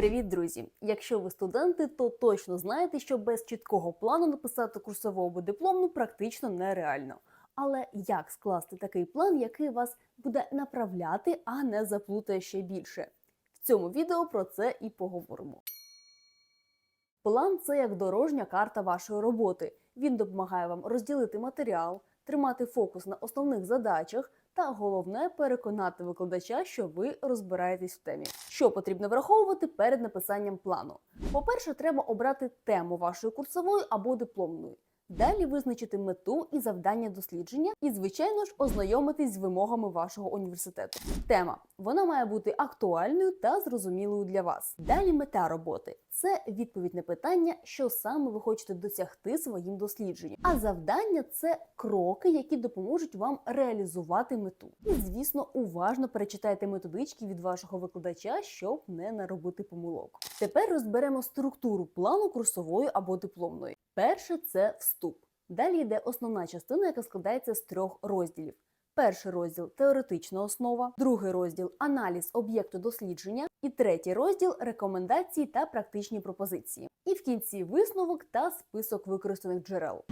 Привіт, друзі! Якщо ви студенти, то точно знаєте, що без чіткого плану написати курсову або дипломну практично нереально. Але як скласти такий план, який вас буде направляти, а не заплутає ще більше? В цьому відео про це і поговоримо. План це як дорожня карта вашої роботи. Він допомагає вам розділити матеріал, тримати фокус на основних задачах та головне переконати викладача, що ви розбираєтесь в темі. Що потрібно враховувати перед написанням плану? По-перше, треба обрати тему вашої курсової або дипломної. Далі визначити мету і завдання дослідження, і, звичайно ж, ознайомитись з вимогами вашого університету. Тема вона має бути актуальною та зрозумілою для вас. Далі мета роботи це відповідь на питання, що саме ви хочете досягти своїм дослідженням. А завдання це кроки, які допоможуть вам реалізувати мету. І, звісно, уважно перечитайте методички від вашого викладача, щоб не наробити помилок. Тепер розберемо структуру плану курсової або дипломної. Перше це вступ. Далі йде основна частина, яка складається з трьох розділів. Перший розділ теоретична основа, другий розділ аналіз об'єкту дослідження, і третій розділ рекомендації та практичні пропозиції. І в кінці висновок та список використаних джерел.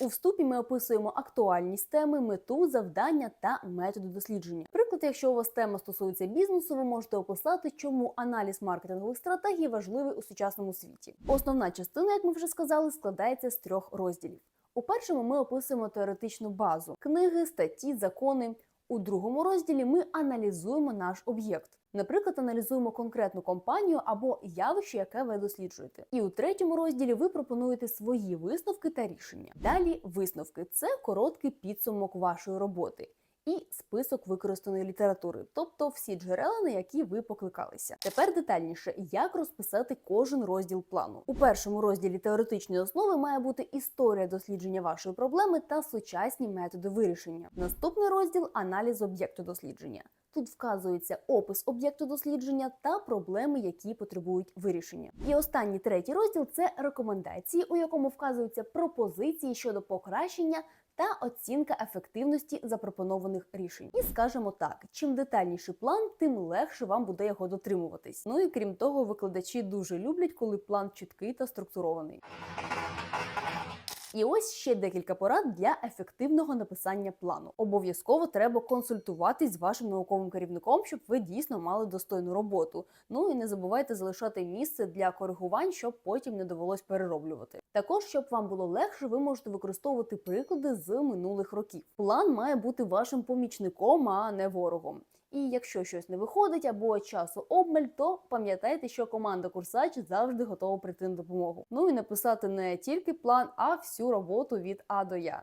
У вступі ми описуємо актуальність теми, мету, завдання та методи дослідження. Приклад, якщо у вас тема стосується бізнесу, ви можете описати, чому аналіз маркетингових стратегій важливий у сучасному світі. Основна частина, як ми вже сказали, складається з трьох розділів. У першому ми описуємо теоретичну базу книги, статті, закони. У другому розділі ми аналізуємо наш об'єкт. Наприклад, аналізуємо конкретну компанію або явище, яке ви досліджуєте. І у третьому розділі ви пропонуєте свої висновки та рішення. Далі висновки це короткий підсумок вашої роботи. І список використаної літератури, тобто всі джерела, на які ви покликалися. Тепер детальніше, як розписати кожен розділ плану. У першому розділі теоретичної основи має бути історія дослідження вашої проблеми та сучасні методи вирішення. Наступний розділ аналіз об'єкту дослідження. Тут вказується опис об'єкту дослідження та проблеми, які потребують вирішення. І останній третій розділ це рекомендації, у якому вказуються пропозиції щодо покращення та оцінка ефективності запропонованих рішень. І скажемо так: чим детальніший план, тим легше вам буде його дотримуватись. Ну і крім того, викладачі дуже люблять, коли план чіткий та структурований. І ось ще декілька порад для ефективного написання плану. Обов'язково треба консультуватись з вашим науковим керівником, щоб ви дійсно мали достойну роботу. Ну і не забувайте залишати місце для коригувань, щоб потім не довелось перероблювати. Також, щоб вам було легше, ви можете використовувати приклади з минулих років. План має бути вашим помічником, а не ворогом. І якщо щось не виходить або часу обмаль, то пам'ятайте, що команда Курсач завжди готова прийти на допомогу. Ну і написати не тільки план, а всю роботу від А до Я.